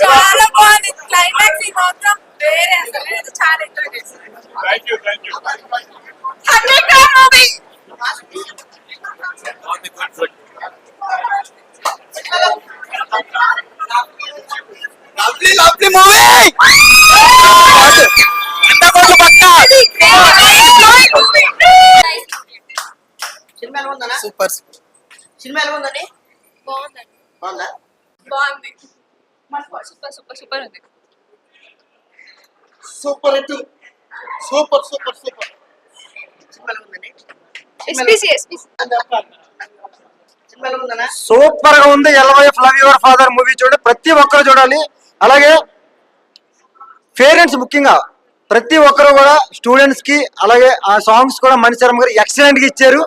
చాలా బాగుంది. క్లైమాక్స్ మాత్రం వేరే అసలు నేను చాలా ఎంజాయ్ చేశాను. Thank you thank you hundred crore movie lovely lovely movie ఎంతకోట్లు పక్క సినిమా ఎలా ఉందన్నా సూపర్. సినిమా ఎలా ఉందండి? బాగుందండి. బాగుందా? బాగుంది. సూపర్ సూపర్ సూపర్ ఉంది. Super super super super. Cinema ఎలా ఉందండి? SPC SPC. సినిమా ఎలా ఉందన్నా? సూపర్గా ఉంది. LYF love your father movie చూడండి. ప్రతి ఒక్కరు చూడాలి. అలాగే పేరెంట్స్ ముఖ్యంగా ప్రతి ఒక్కరు కూడా స్టూడెంట్స్కి అలాగే ఆ సాంగ్స్ కూడా మణిశర్మ గారు ఎక్సలెంట్గా ఇచ్చారు.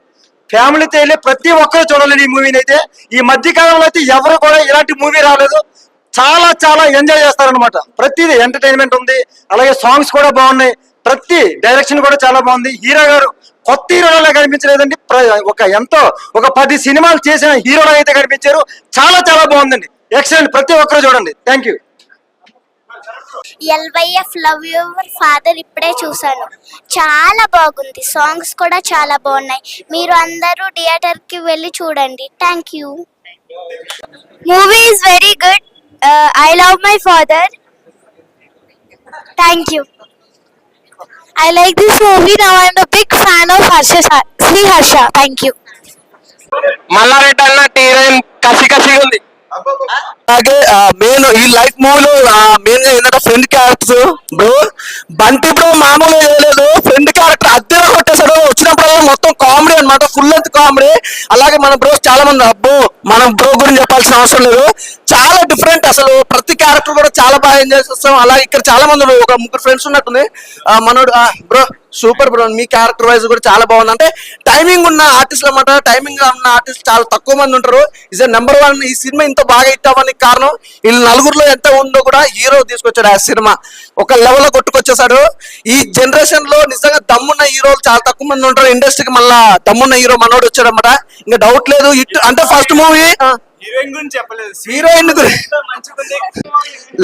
ఫ్యామిలీతో వెళ్ళి ప్రతి ఒక్కరు చూడలేదు ఈ మూవీని అయితే. ఈ మధ్య కాలంలో అయితే ఎవరు కూడా ఇలాంటి మూవీ రాలేదు. చాలా చాలా ఎంజాయ్ చేస్తారనమాట ప్రతిది ఎంటర్టైన్మెంట్ ఉంది. అలాగే సాంగ్స్ కూడా బాగున్నాయి. ప్రతి డైరెక్షన్ కూడా చాలా బాగుంది. హీరో గారు కొత్త హీరోలా కనిపించలేదండి. ప్ర- ఒక ఎంతో ఒక పది సినిమాలు చేసిన హీరోలా అయితే కనిపించారు. చాలా చాలా బాగుందండి. ఎక్సలెంట్. ప్రతి ఒక్కరు చూడండి. Thank you. LYF love your father ఇప్పుడే చూశాను. చాలా బాగుంది. సాంగ్స్ కూడా చాలా బాగున్నాయి. మీరు అందరూ థియేటర్కి వెళ్ళి చూడండి. Thank you movie is very good I love my father thank you I like this movie now I'm big fan of Harsha Shri Harsha thank you Malla Reddy అన్న హీరోయిన్ కసి కసిగా ఉంది. అలాగే మెయిన్ ఈ లైఫ్ మూవీలో మెయిన్గా ఏంటంటే friend characters bro Bunty bro మామూలు చేయలేదు ఫ్రెండ్ క్యారెక్టర్ అద్దె కొట్టేశాడు. వచ్చినప్పుడు మొత్తం కామెడీ అన్నమాట. ఫుల్ లెంత్ కామెడీ అలాగే మన బ్రోస్ చాలా మంది అబ్బో మనం బ్రో గురించి చెప్పాల్సిన అవసరం లేదు. చాలా డిఫరెంట్ అసలు. ప్రతి క్యారెక్టర్ కూడా చాలా బాగా ఎంజాయ్ చేస్తాం. అలాగే ఇక్కడ చాలా మంది ఒక ముగ్గురు ఫ్రెండ్స్ ఉన్నట్టుంది. మనోడు బ్రో సూపర్ బ్రో మీ క్యారెక్టర్ వైజ్ కూడా చాలా బాగుంది. అంటే టైమింగ్ ఉన్న ఆర్టిస్ట్లు అన్నమాట టైమింగ్ ఉన్న ఆర్టిస్ట్ చాలా తక్కువ మంది ఉంటారు. ఇస్ నెంబర్ వన్ ఈ సినిమా ఇంత బాగా ఇట్టామనికి కారణం వీళ్ళు నలుగురిలో ఎంత ఉందో కూడా హీరో తీసుకొచ్చాడు ఆ సినిమా. ఒక లెవెల్లో కొట్టుకొచ్చేసాడు. ఈ జనరేషన్లో నిజంగా దమ్మున్న హీరోలు చాలా తక్కువ మంది ఉంటారు. ఇండస్ట్రీకి మళ్ళా దమ్మున్న హీరో మనోడు వచ్చాడు అనమాట ఇంకా డౌట్ లేదు. ఇట్ అంటే ఫస్ట్ మూవీ హీరోయిన్ గురించి చెప్పలేదు. హీరోయిన్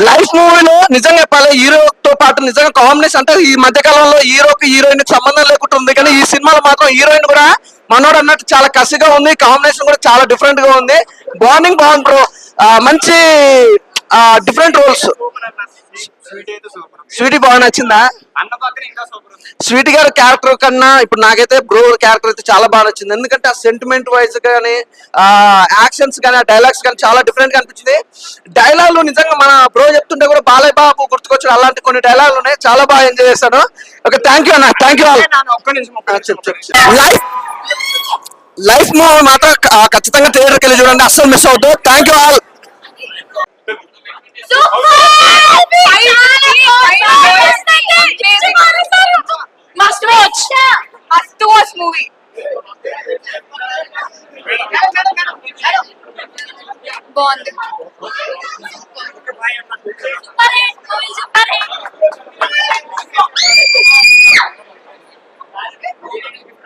లైఫ్ మూవీలో నిజంగా చెప్పాలి హీరోతో పాటు నిజంగా కాంబినేషన్ అంటే ఈ మధ్య కాలంలో హీరోకి హీరోయిన్ సంబంధం లేకుండా ఉంది. కానీ ఈ సినిమాలో మాత్రం హీరోయిన్ కూడా మనోడు అన్నట్టు చాలా కసిగా ఉంది కాంబినేషన్ కూడా చాలా డిఫరెంట్గా ఉంది. బాండింగ్ బాగుంది బ్రో మంచి డిఫరెంట్ రోల్స్ స్వీట్ బాగా నచ్చిందా? స్వీట్ గారి క్యారెక్టర్ కన్నా ఇప్పుడు నాకైతే బ్రో క్యారెక్టర్ అయితే చాలా బాగా నచ్చింది. ఎందుకంటే ఆ సెంటిమెంట్ వైజ్ కానీ ఆ యాక్షన్స్ కానీ ఆ డైలాగ్స్ కానీ చాలా డిఫరెంట్గా అనిపించింది. డైలాగులు నిజంగా మన బ్రో చెప్తుంటే కూడా బాలయ్య బాబు గుర్తుకొచ్చాడు. అలాంటి కొన్ని డైలాగులు ఉన్నాయి. చాలా బాగా ఎంజాయ్ చేశాను ఓకే థ్యాంక్ యూ అన్న. Thank you life life movie మాత్రం ఖచ్చితంగా థియేటర్కి వెళ్ళి చూడండి. అస్సలు మిస్ అవుతూ thank you all must watch must watch movie బాగుంది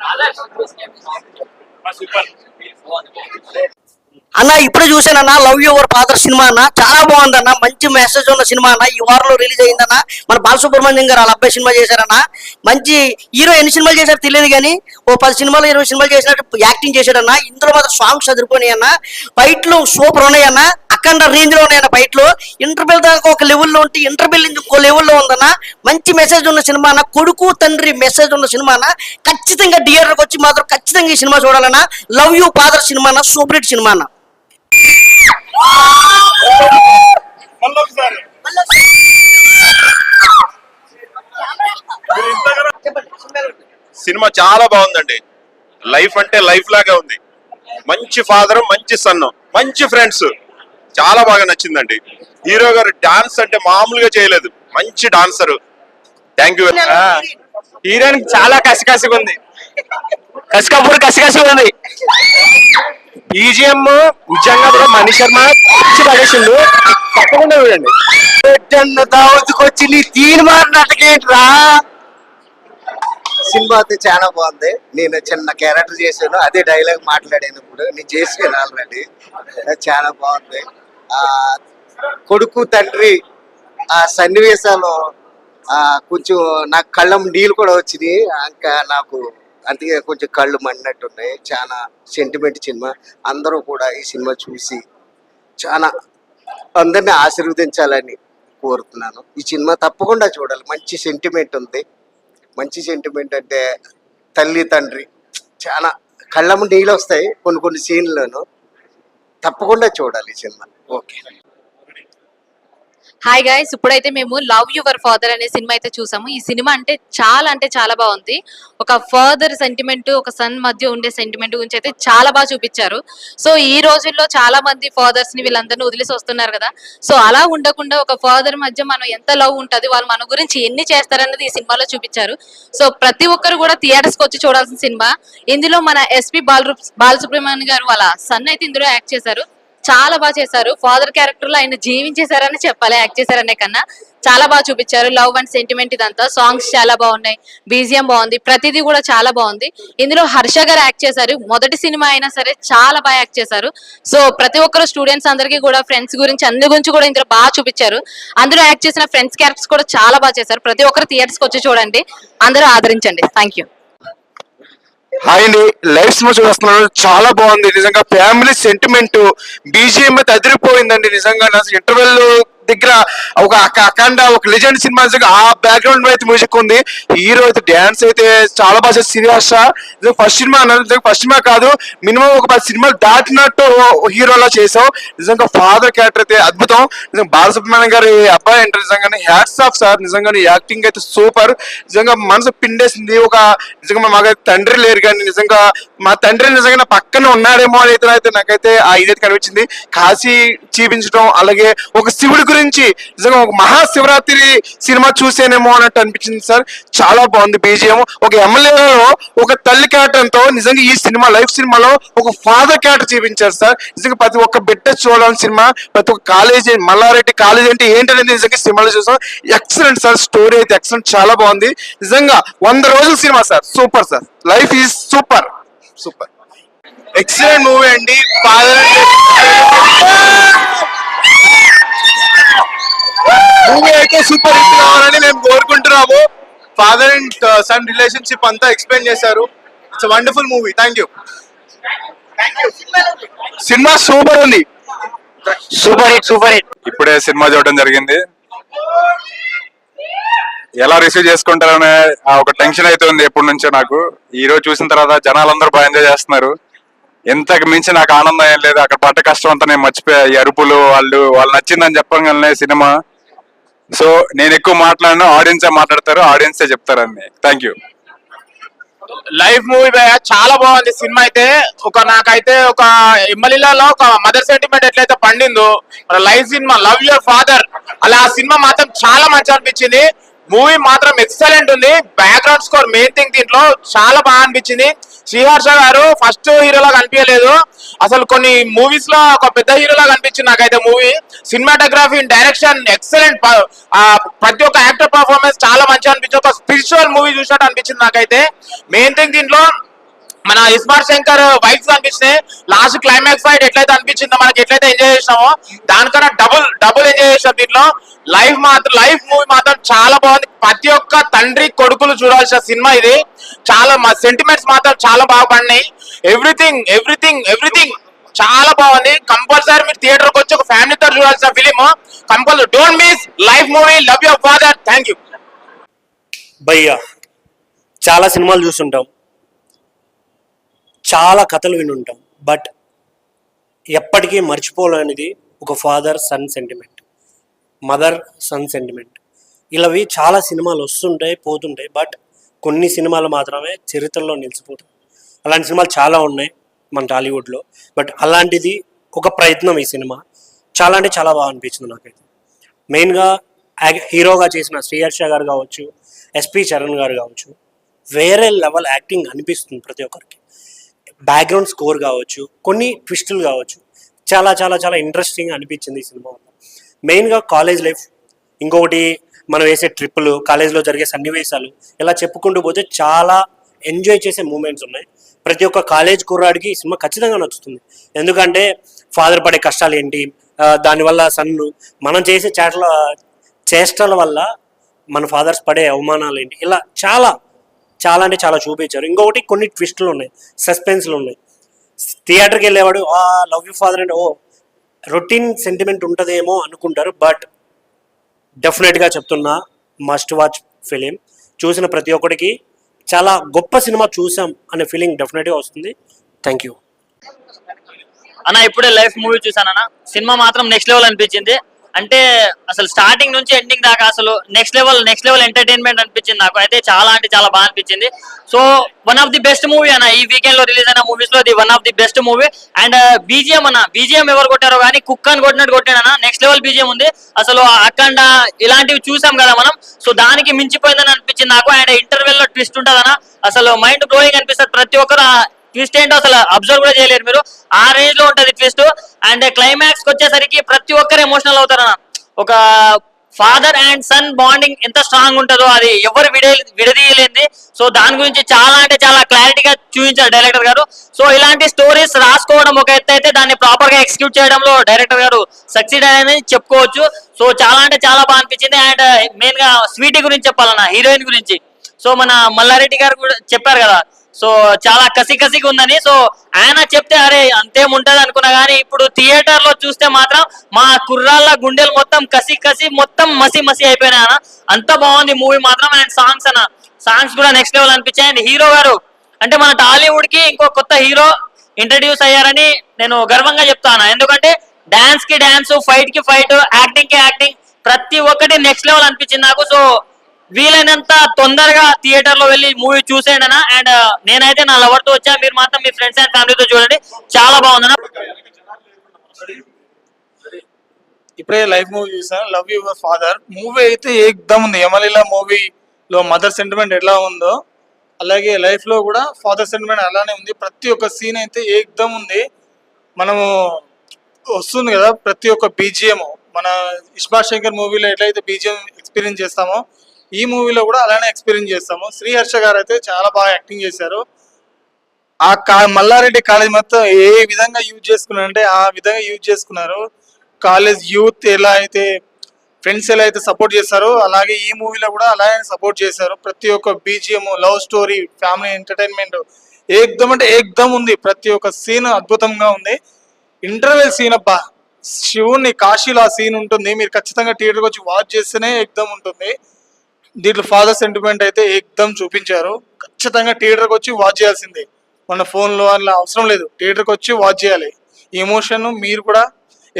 ఆ, సూపర్ అన్న ఇప్పుడే చూసానన్న లవ్ యువర్ ఫాదర్ సినిమా అన్న. చాలా బాగుందన్న మంచి మెసేజ్ ఉన్న సినిమా అన్న. ఈ వారంలో రిలీజ్ అయిందన్న మన బాలసుబ్రహ్మణ్యం గారు వాళ్ళ అబ్బాయి సినిమా చేశారన్న మంచి హీరో ఎన్ని సినిమాలు చేశారో తెలియదు కానీ ఓ పది సినిమాలు ఇరవై సినిమాలు చేసినట్టు యాక్టింగ్ చేశాడన్న ఇందులో మాత్రం సాంగ్స్ చదువుకొని అన్న. ఫైట్లు సూపర్ ఉన్నాయన్న అఖండ రేంజ్లో ఉన్నాయన్న ఫైట్లు ఇంటర్బెల్ దాకా ఒక లెవెల్లో ఉంటే ఇంటర్బెల్ ఇంకో లెవెల్లో ఉందన్న మంచి మెసేజ్ ఉన్న సినిమా అన్న. కొడుకు తండ్రి మెసేజ్ ఉన్న సినిమా అన్న. ఖచ్చితంగా థియేటర్కి వచ్చి మాత్రం ఖచ్చితంగా ఈ సినిమా చూడాలన్న. లవ్ యూ ఫాదర్ సినిమా అన్న. సూపర్ హిట్ సినిమా అన్న. సినిమా చాలా బాగుందండి. లైఫ్ అంటే లైఫ్ లాగే ఉంది. మంచి ఫాదర్ మంచి సన్ మంచి ఫ్రెండ్స్. చాలా బాగా నచ్చిందండి. హీరో గారు డాన్స్ అంటే మామూలుగా చేయలేదు. మంచి డాన్సర్. Thank you. హీరోయిన్ చాలా కసికసిగా ఉంది. కసికప్పుడు కసికసి ఉంది. బీజిఎం నిజంగా కూడా మణి శర్మ పిచ్చి పడేసిండు. తప్పకుండా చూడండి. దావత్తుకొచ్చి నీ తీన్ మారినట్టుకేంట్రా సినిమా అయితే చాలా బాగుంది. నేను చిన్న క్యారెక్టర్ చేశాను. అదే డైలాగ్ మాట్లాడినప్పుడు నేను చేసాను ఆల్రెడీ చాలా బాగుంది. ఆ కొడుకు తండ్రి ఆ సన్నివేశాలు ఆ కొంచెం నాకు కళ్ళం నీళ్ళు కూడా వచ్చినాయి. ఇంకా నాకు అందుకే కొంచెం కళ్ళు మండినట్టున్నాయి చాలా సెంటిమెంట్ సినిమా. అందరూ కూడా ఈ సినిమా చూసి చాలా అందరిని ఆశీర్వదించాలని కోరుతున్నాను. ఈ సినిమా తప్పకుండా చూడాలి. మంచి సెంటిమెంట్ ఉంది. మంచి సెంటిమెంట్ అంటే తల్లి తండ్రి. చాలా కళ్ళము నీళ్ళు వస్తాయి కొన్ని కొన్ని సీన్లను తప్పకుండా చూడాలి ఈ సినిమా. ఓకే. హాయ్ గైస్ ఇప్పుడైతే మేము లవ్ యువర్ ఫాదర్ అనే సినిమా అయితే చూసాము. ఈ సినిమా అంటే చాలా అంటే చాలా బాగుంది. ఒక ఫాదర్ సెంటిమెంట్ ఒక సన్ మధ్య ఉండే సెంటిమెంట్ గురించి అయితే చాలా బాగా చూపించారు. సో ఈ రోజుల్లో చాలా మంది ఫాదర్స్ని వీళ్ళందరినీ వదిలేసి వస్తున్నారు కదా. సో అలా ఉండకుండా ఒక ఫాదర్ మధ్య మనం ఎంత లవ్ ఉంటుంది వాళ్ళు మన గురించి ఎన్ని చేస్తారన్నది ఈ సినిమాలో చూపించారు. సో ప్రతి ఒక్కరు కూడా థియేటర్స్కి వచ్చి చూడాల్సిన సినిమా. ఇందులో మన ఎస్పి బాల బాలసుబ్రహ్మణ్యం గారు వాళ్ళ సన్ అయితే ఇందులో యాక్ట్ చేశారు. చాలా బాగా చేశారు. ఫాదర్ క్యారెక్టర్లో ఆయన జీవించేశారని చెప్పాలి యాక్ట్ చేశారనే కన్నా. చాలా బాగా చూపించారు. లవ్ అండ్ సెంటిమెంట్ ఇదంతా. సాంగ్స్ చాలా బాగున్నాయి. బీజియం బాగుంది. ప్రతిదీ కూడా చాలా బాగుంది. ఇందులో హర్ష గారు యాక్ట్ చేశారు. మొదటి సినిమా అయినా సరే చాలా బాగా యాక్ట్ చేశారు. సో ప్రతి ఒక్కరు స్టూడెంట్స్ అందరికీ కూడా ఫ్రెండ్స్ గురించి అందరి గురించి కూడా ఇందులో బాగా చూపించారు. అందులో యాక్ట్ చేసిన ఫ్రెండ్స్ క్యారెక్టర్స్ కూడా చాలా బాగా చేశారు. ప్రతి ఒక్కరు థియేటర్స్కి వచ్చి చూడండి. అందరూ ఆదరించండి. థ్యాంక్ యూ హాయ్ అండి. లైవ్ సినిమా చూస్తున్నాను చాలా బాగుంది. నిజంగా ఫ్యామిలీ సెంటిమెంట్ బీజిఎం అయితే అదిరిపోయిందండి. నిజంగా ఇంటర్వెల్ దగ్గర ఒక అఖండ ఒక లెజెండ్ సినిమా ఆ బ్యాక్గ్రౌండ్ అయితే మ్యూజిక్ ఉంది. హీరో అయితే డాన్స్ అయితే చాలా బాగా సీరియస్ ఫస్ట్ సినిమా అన్నారు. ఫస్ట్ సినిమా కాదు. మినిమం ఒక పది సినిమాలు దాటినట్టు హీరోలా చేసాం నిజంగా ఫాదర్ క్యారెక్టర్ అయితే అద్భుతం. నిజంగా బాలసుబ్రహ్మణ్యం గారి అబ్బాయి అంటే నిజంగానే హ్యాట్స్ ఆఫ్ సార్ నిజంగా యాక్టింగ్ అయితే సూపర్ నిజంగా మనసు పిండేసింది. ఒక నిజంగా మాకు తండ్రి లేరు కానీ నిజంగా మా తండ్రి నిజంగా పక్కన ఉన్నాడేమో అని అయితే అయితే నాకైతే ఆ ఇదైతే కనిపించింది. కాశీ చూపించడం అలాగే ఒక శివుడి గురించి నిజంగా ఒక మహాశివరాత్రి సినిమా చూసేనేమో అన్నట్టు అనిపించింది సార్. చాలా బాగుంది బీజిఎం. ఒక ఎమ్మెల్యేలో ఒక తల్లి క్యారెక్టర్తో నిజంగా ఈ సినిమా లైఫ్ సినిమాలో ఒక ఫాదర్ క్యారెక్టర్ చూపించారు సార్. నిజంగా ప్రతి ఒక్క బిడ్డ చూడాలని సినిమా ప్రతి ఒక్క కాలేజీ మల్లారెడ్డి కాలేజ్ అంటే ఏంటనేది నిజంగా సినిమాలో చూసాం. ఎక్సలెంట్ సార్ స్టోరీ అయితే ఎక్సలెంట్ చాలా బాగుంది. నిజంగా వంద రోజుల cinema sir. Super sir. Life is super super excellent movie అండి. ఫాదర్ మూవీ అయితే సూపర్ హిట్ కావాలని మేము కోరుకుంటున్నాము. ఫాదర్ అండ్ సన్ రిలేషన్షిప్ అంతా ఎక్స్ప్లెయిన్ చేశారు. It's wonderful movie thank you cinema super ఉంది. Super hit super hit. ఇప్పుడే సినిమా చూడడం జరిగింది. ఎలా రిసీవ్ చేసుకుంటారనే ఆ ఒక టెన్షన్ అయితే ఉంది ఎప్పటి నుంచో నాకు. ఈ రోజు చూసిన తర్వాత జనాలందరూ బాగా ఎంజాయ్ చేస్తున్నారు. ఎంతకు మించి నాకు ఆనందం ఏం లేదు. అక్కడ పడ్డ కష్టం అంతా నేను మర్చిపోయా. ఈ అరుపులు వాళ్ళు వాళ్ళు నచ్చిందని చెప్పగానే సినిమా. సో నేను ఎక్కువ మాట్లాడినా ఆడియన్సే మాట్లాడతారు ఆడియన్సే చెప్తారని థ్యాంక్ యూ లైవ్ మూవీ చాలా బాగుంది. సినిమా అయితే ఒక నాకైతే ఒక ఇమ్మలిలలో ఒక మదర్ సెంటిమెంట్ ఎట్లయితే పండిందో లైవ్ సినిమా లవ్ యువర్ ఫాదర్ అలా ఆ సినిమా మాత్రం చాలా మంచి అనిపించింది. మూవీ మాత్రం ఎక్సలెంట్ ఉంది. బ్యాక్గ్రౌండ్ స్కోర్ మెయిన్ థింగ్ దీంట్లో చాలా బాగా అనిపించింది. శ్రీహర్ష గారు ఫస్ట్ హీరోలా కనిపించలేదు అసలు కొన్ని మూవీస్లో ఒక పెద్ద హీరోలా కనిపించింది నాకైతే మూవీ సినిమాటోగ్రఫీ డైరెక్షన్ ఎక్సలెంట్ ప్రతి ఒక్క యాక్టర్ పర్ఫార్మెన్స్ చాలా మంచిగా అనిపించింది. ఒక స్పిరిచువల్ మూవీ చూసినట్టు అనిపించింది నాకైతే. మెయిన్ థింగ్ దీంట్లో మన ఇస్మార్ట్ శంకర్ వైఫ్స్ అనిపించినాయి లాస్ట్ క్లైమాక్స్ ఫైట్ ఎట్లయితే అనిపించిందో మనకి ఎట్లయితే ఎంజాయ్ చేసినామో దానికన్నా డబుల్ డబుల్ ఎంజాయ్ చేసాం దీంట్లో. లైఫ్ మాత్రం లైఫ్ మూవీ మాత్రం చాలా బాగుంది. ప్రతి ఒక్క తండ్రి కొడుకులు చూడాల్సిన సినిమా ఇది. చాలా మా సెంటిమెంట్స్ మాత్రం చాలా బాగా పడినాయి. ఎవ్రీథింగ్ ఎవ్రీథింగ్ ఎవ్రీథింగ్ చాలా బాగుంది. కంపల్సరీ మీరు థియేటర్కి వచ్చి ఒక ఫ్యామిలీతో చూడాల్సిన film compulsory don't miss life movie love your father thank you భయ్యా చాలా సినిమాలు చూస్తుంటాం. చాలా కథలు వినుంటాం. బట్ ఎప్పటికీ మర్చిపోలేనిది ఒక father son sentiment mother son sentiment ఇలావి చాలా సినిమాలు వస్తుంటాయి పోతుంటాయి. బట్ కొన్ని సినిమాలు మాత్రమే చరిత్రలో నిలిచిపోతాయి. అలాంటి సినిమాలు చాలా ఉన్నాయి మన టాలీవుడ్లో. బట్ అలాంటిది ఒక ప్రయత్నం ఈ సినిమా. చాలా అంటే చాలా బాగా అనిపించింది నాకైతే. మెయిన్గా హీరోగా చేసిన శ్రీహర్ష గారు కావచ్చు ఎస్పి చరణ్ గారు కావచ్చు వేరే లెవెల్ యాక్టింగ్ అనిపిస్తుంది ప్రతి ఒక్కరికి. బ్యాక్గ్రౌండ్ స్కోర్ కావచ్చు కొన్ని ట్విస్టులు కావచ్చు. చాలా చాలా చాలా ఇంట్రెస్టింగ్ అనిపించింది ఈ సినిమా వల్ల. మెయిన్గా కాలేజ్ లైఫ్ ఇంకొకటి మనం వేసే ట్రిప్పులు కాలేజ్లో జరిగే సన్నివేశాలు ఇలా చెప్పుకుంటూ పోతే చాలా ఎంజాయ్ చేసే మూమెంట్స్ ఉన్నాయి. ప్రతి ఒక్క కాలేజ్ కుర్రాడికి ఈ సినిమా ఖచ్చితంగా నచ్చుతుంది. ఎందుకంటే ఫాదర్ పడే కష్టాలు ఏంటి దానివల్ల సన్ను మనం చేసే చేటల చేష్టల వల్ల మన ఫాదర్స్ పడే అవమానాలు ఏంటి ఇలా చాలా చాలా అంటే చాలా చూపించారు. ఇంకొకటి కొన్ని ట్విస్టులు ఉన్నాయి సస్పెన్స్లు ఉన్నాయి. థియేటర్కి వెళ్ళేవాడు ఆ లవ్ యూ ఫాదర్ అంటే ఓ రొటీన్ సెంటిమెంట్ ఉంటుందేమో అనుకుంటారు. బట్ డెఫినెట్గా చెప్తున్నా మస్ట్ వాచ్ ఫిలిం. చూసిన ప్రతి ఒక్కడికి చాలా గొప్ప సినిమా చూసాం అనే ఫీలింగ్ డెఫినెట్గా వస్తుంది. Thank you. అన్న ఇప్పుడే లైఫ్ మూవీ చూసానన్న సినిమా మాత్రం నెక్స్ట్ లెవెల్ అనిపించింది. అంటే అసలు స్టార్టింగ్ నుంచి ఎండింగ్ దాకా అసలు next level next level entertainment అనిపించింది నాకు. అయితే చాలా అంటే చాలా బాగా అనిపించింది. So one of the best movie అన్న ఈ వీకెండ్లో రిలీజ్ అయిన మూవీస్లో ఇది one of the best movie and BGM అన్న బీజిఎం ఎవరు కొట్టారో కానీ కుక్ అని కొట్టినట్టు కొట్టాడన్న నెక్స్ట్ లెవెల్ బీజిఎం ఉంది. అసలు అఖండ ఇలాంటివి చూసాం కదా మనం. సో దానికి మించిపోయిందని అనిపించింది నాకు. అండ్ ఇంటర్వెల్లో ట్విస్ట్ ఉంటుందన్న. అసలు మైండ్ బ్లోయింగ్ అనిపిస్తుంది ప్రతి ఒక్కరు. ట్విస్ట్ ఏంటో అసలు అబ్జర్వ్ కూడా చేయలేరు మీరు. ఆ రేంజ్లో ఉంటది ట్విస్ట్ అండ్ క్లైమాక్స్కి వచ్చేసరికి ప్రతి ఒక్కరు ఎమోషనల్ అవుతారన్న ఒక ఫాదర్ అండ్ సన్ బాండింగ్ ఎంత స్ట్రాంగ్ ఉంటుందో అది ఎవరు విడ విడదీయలేంది సో దాని గురించి చాలా అంటే చాలా క్లారిటీగా చూపించారు డైరెక్టర్ గారు. సో ఇలాంటి స్టోరీస్ రాసుకోవడం ఒక ఎత్తు అయితే దాన్ని ప్రాపర్గా ఎగ్జిక్యూట్ చేయడంలో డైరెక్టర్ గారు సక్సీడ్ అనేది చెప్పుకోవచ్చు. సో చాలా అంటే చాలా బాగా అనిపించింది. అండ్ మెయిన్గా స్వీటీ గురించి చెప్పాలన్న హీరోయిన్ గురించి. సో మన మల్లారెడ్డి గారు కూడా చెప్పారు కదా సో చాలా కసి కసిగా ఉందని. సో ఆయన చెప్తే అరే అంతేముంటది అనుకున్నా కానీ ఇప్పుడు థియేటర్లో చూస్తే మాత్రం మా కుర్రాళ్ళ గుండెలు మొత్తం కసి కసి మొత్తం మసి మసి అయిపోయినాయి అన్న. అంత బాగుంది మూవీ మాత్రం అండ్ సాంగ్స్ అన్న. సాంగ్స్ కూడా నెక్స్ట్ లెవెల్ అనిపించాయి. అండ్ హీరో గారు అంటే మన టాలీవుడ్కి ఇంకో కొత్త హీరో ఇంట్రడ్యూస్ అయ్యారని నేను గర్వంగా చెప్తాను ఎందుకంటే డాన్స్కి డాన్స్ ఫైట్కి ఫైట్ యాక్టింగ్కి యాక్టింగ్ ప్రతి ఒక్కటి నెక్స్ట్ లెవెల్ అనిపించింది నాకు. సో వీలైనంత తొందరగా థియేటర్లో వెళ్ళి మూవీ చూసేయండి అన్న. అండ్ uh, నేనైతే నా లవర్తో వచ్చా. మీరు మాత్రం మీ ఫ్రెండ్స్ అండ్ ఫ్యామిలీతో చూడండి. చాలా బాగుందన్న. ఇప్పుడే లైవ్ మూవీ చూసాను. Love your father. మూవీ అయితే ఏకదమ్ ఉంది. యమలీల మూవీలో మదర్ సెంటిమెంట్ ఎలా ఉందో అలాగే లైఫ్లో కూడా ఫాదర్ సెంటిమెంట్ అలానే ఉంది. ప్రతి ఒక్క సీన్ అయితే ఏకదమ్ ఉంది. మనము వస్తుంది కదా ప్రతి ఒక్క బీజిఎం మన ఇష్మార్ శంకర్ మూవీలో ఎట్లయితే బీజిఎం ఎక్స్పీరియన్స్ చేస్తామో ఈ మూవీలో కూడా అలానే ఎక్స్పీరియన్స్ చేస్తాము. శ్రీహర్ష గారు అయితే చాలా బాగా యాక్టింగ్ చేశారు. ఆ కా మల్లారెడ్డి కాలేజ్ మొత్తం ఏ విధంగా యూజ్ చేసుకున్నారంటే ఆ విధంగా యూజ్ చేసుకున్నారు. కాలేజ్ యూత్ ఎలా అయితే ఫ్రెండ్స్ ఎలా అయితే సపోర్ట్ చేశారో అలాగే ఈ మూవీలో కూడా అలాగే సపోర్ట్ చేశారు. ప్రతి ఒక్క BGM love story family entertainment ఏకదం అంటే ఏకదం ఉంది. ప్రతి ఒక్క సీన్ అద్భుతంగా ఉంది. ఇంటర్వెల్ సీన్ అబ్బా! శివుని కాశీలో ఆ సీన్ ఉంటుంది. మీరు ఖచ్చితంగా థియేటర్కి వచ్చి వాచ్ చేస్తేనే ఏకదం ఉంటుంది. దీంట్లో ఫాదర్ సెంటిమెంట్ అయితే ఏకదమ్ చూపించారు. ఖచ్చితంగా థియేటర్కి వచ్చి వాచ్ చేయాల్సిందే. మన ఫోన్లో అలా అవసరం లేదు. థియేటర్కి వచ్చి వాచ్ చేయాలి. ఈ ఎమోషన్ మీరు కూడా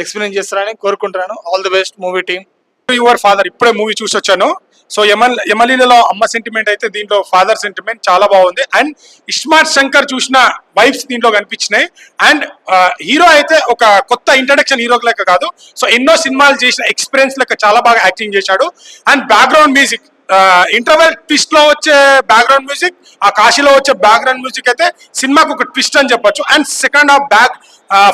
ఎక్స్పీరియన్స్ చేస్తారని కోరుకుంటున్నాను. All the best movie team your father ఇప్పుడే మూవీ చూసి వచ్చాను. సో ఎమల్ ఎమలీలలో అమ్మ సెంటిమెంట్ అయితే దీంట్లో ఫాదర్ సెంటిమెంట్ చాలా బాగుంది. అండ్ ఇస్మార్ట్ శంకర్ చూసిన వైబ్స్ దీంట్లో కనిపించినాయి. అండ్ హీరో uh, అయితే ఒక కొత్త ఇంట్రడక్షన్ హీరో లెక్క కాదు. సో ఎన్నో సినిమాలు చేసిన ఎక్స్పీరియన్స్ లెక్క చాలా బాగా యాక్టింగ్ చేశాడు. అండ్ బ్యాక్గ్రౌండ్ మ్యూజిక్ ఇంటర్వెల్ ట్విస్ట్లో వచ్చే బ్యాక్గ్రౌండ్ మ్యూజిక్ ఆ కాశీలో వచ్చే బ్యాక్గ్రౌండ్ మ్యూజిక్ అయితే సినిమాకు ఒక ట్విస్ట్ అని చెప్పొచ్చు. And second half back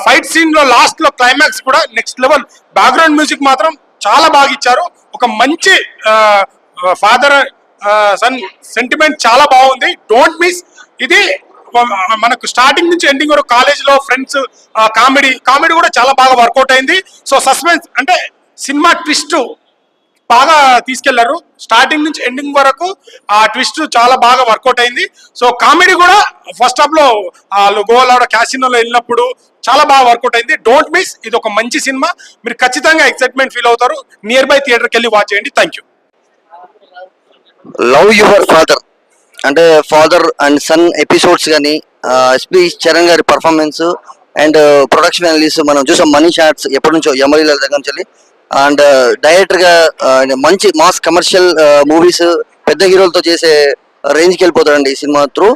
fight సీన్లో లాస్ట్లో క్లైమాక్స్ కూడా నెక్స్ట్ లెవెల్ బ్యాక్గ్రౌండ్ మ్యూజిక్ మాత్రం చాలా బాగా ఇచ్చారు. ఒక మంచి ఫాదర్ సన్ సెంటిమెంట్ చాలా బాగుంది. డోంట్ మిస్ ఇది మనకు స్టార్టింగ్ నుంచి ఎండింగ్ వరకు కాలేజ్లో ఫ్రెండ్స్ కామెడీ కామెడీ కూడా చాలా బాగా వర్కౌట్ అయింది. సో సస్పెన్స్ అంటే సినిమా ట్విస్ట్ బాగా తీసుకెళ్ళారు. స్టార్టింగ్ నుంచి ఎండింగ్ వరకు ఆ ట్విస్ట్ చాలా బాగా వర్కౌట్ అయింది. సో కామెడీ కూడా ఫస్ట్ హాఫ్లో వాళ్ళు గోవాలో క్యాసినోలో వెళ్ళినప్పుడు చాలా బాగా వర్కౌట్ అయింది. డోంట్ మిస్ ఇది ఒక మంచి సినిమా. మీరు ఖచ్చితంగా ఎక్సైట్మెంట్ ఫీల్ అవుతారు. నియర్ బై థియేటర్కి వెళ్ళి వాచ్ చేయండి. Thank you love your father అంటే ఫాదర్ అండ్ సన్ ఎపిసోడ్స్ కానీ ఎస్పి చరణ్ గారి పర్ఫార్మెన్స్ అండ్ ప్రొడక్షన్ అనలీస్ మనం చూసాం. మనీ షాట్స్ ఎప్పటి నుంచో ఎమరీల దగ్గర నుంచి అండ్ uh, డైరెక్టర్గా uh, మంచి మాస్ కమర్షియల్ మూవీస్ పెద్ద హీరోలతో చేసే uh, రేంజ్కి వెళ్ళిపోతాడండి ఈ సినిమా త్రూ.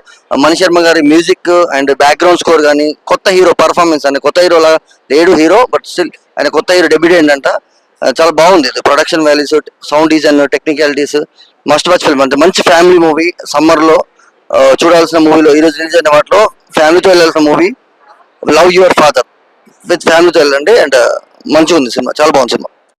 మణి శర్మ గారి మ్యూజిక్ అండ్ బ్యాక్గ్రౌండ్ స్కోర్ కానీ కొత్త హీరో పర్ఫార్మెన్స్ అండి కొత్త హీరోలా లేడు హీరో బట్ స్టిల్ ఆయన కొత్త హీరో డెబ్యూటెంట్ అంట చాలా బాగుంది production values sound design technicalities must watch film అంటే మంచి ఫ్యామిలీ మూవీ సమ్మర్లో చూడాల్సిన మూవీలో ఈ రోజు రిలీజ్ అయిన వాటిలో ఫ్యామిలీతో వెళ్ళాల్సిన movie love your father with ఫ్యామిలీతో వెళ్ళండి అండ్ మంచిగా ఉంది సినిమా చాలా బాగుంది సినిమా.